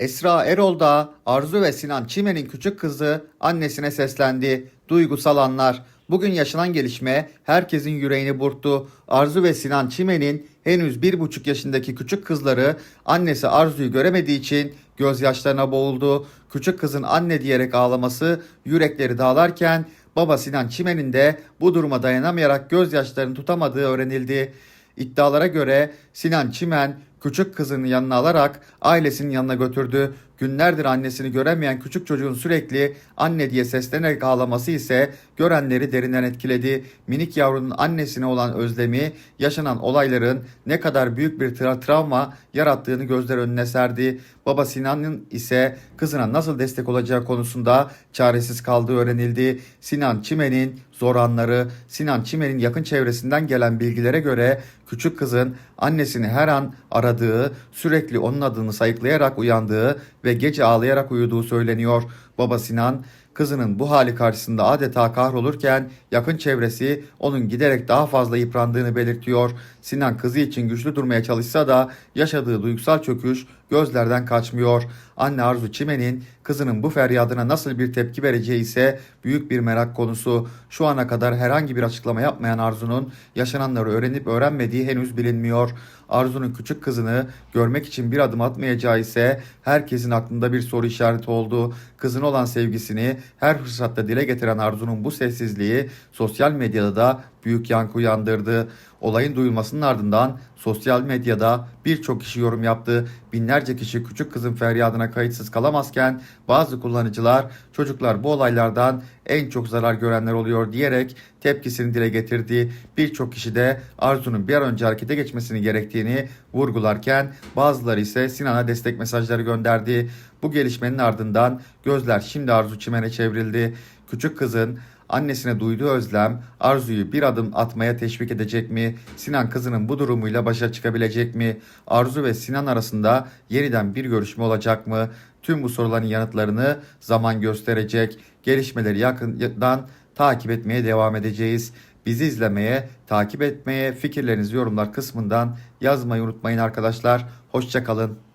Esra Erol da Arzu ve Sinan Çimen'in küçük kızı annesine seslendi. Duygusal anlar. Bugün yaşanan gelişme herkesin yüreğini burktu. Arzu ve Sinan Çimen'in henüz bir buçuk yaşındaki küçük kızları annesi Arzu'yu göremediği için gözyaşlarına boğuldu. Küçük kızın anne diyerek ağlaması yürekleri dağlarken baba Sinan Çimen'in de bu duruma dayanamayarak gözyaşlarını tutamadığı öğrenildi. İddialara göre Sinan Çimen küçük kızını yanına alarak ailesinin yanına götürdü. Günlerdir annesini göremeyen küçük çocuğun sürekli anne diye seslenerek ağlaması ise görenleri derinden etkiledi. Minik yavrunun annesine olan özlemi yaşanan olayların ne kadar büyük bir tra- travma yarattığını gözler önüne serdi. Baba Sinan'ın ise kızına nasıl destek olacağı konusunda çaresiz kaldığı öğrenildi. Sinan Çimen'in zor anları, Sinan Çimen'in yakın çevresinden gelen bilgilere göre küçük kızın annesini her an aradığı, sürekli onun adını sayıklayarak uyandığı ve gece ağlayarak uyuduğu söyleniyor. Baba Sinan kızının bu hali karşısında adeta kahrolurken yakın çevresi onun giderek daha fazla yıprandığını belirtiyor. Sinan kızı için güçlü durmaya çalışsa da yaşadığı duygusal çöküş gözlerden kaçmıyor. Anne Arzu Çimen'in kızının bu feryadına nasıl bir tepki vereceği ise büyük bir merak konusu. Şu ana kadar herhangi bir açıklama yapmayan Arzu'nun yaşananları öğrenip öğrenmediği henüz bilinmiyor. Arzu'nun küçük kızını görmek için bir adım atmayacağı ise herkesin aklında bir soru işareti oldu. Kızına olan sevgisini her fırsatta dile getiren Arzu'nun bu sessizliği sosyal medyada da büyük yankı uyandırdı. Olayın duyulmasının ardından sosyal medyada birçok kişi yorum yaptı. Binlerce kişi küçük kızın feryadına kayıtsız kalamazken bazı kullanıcılar çocuklar bu olaylardan en çok zarar görenler oluyor diyerek tepkisini dile getirdi. Birçok kişi de Arzu'nun bir an önce harekete geçmesini gerektiğini vurgularken bazıları ise Sinan'a destek mesajları gönderdi. Bu gelişmenin ardından gözler şimdi Arzu Çimen'e çevrildi. Küçük kızın Annesine duyduğu özlem Arzu'yu bir adım atmaya teşvik edecek mi? Sinan kızının bu durumuyla başa çıkabilecek mi? Arzu ve Sinan arasında yeniden bir görüşme olacak mı? Tüm bu soruların yanıtlarını zaman gösterecek. Gelişmeleri yakından takip etmeye devam edeceğiz. Bizi izlemeye, takip etmeye, fikirlerinizi yorumlar kısmından yazmayı unutmayın arkadaşlar. Hoşçakalın.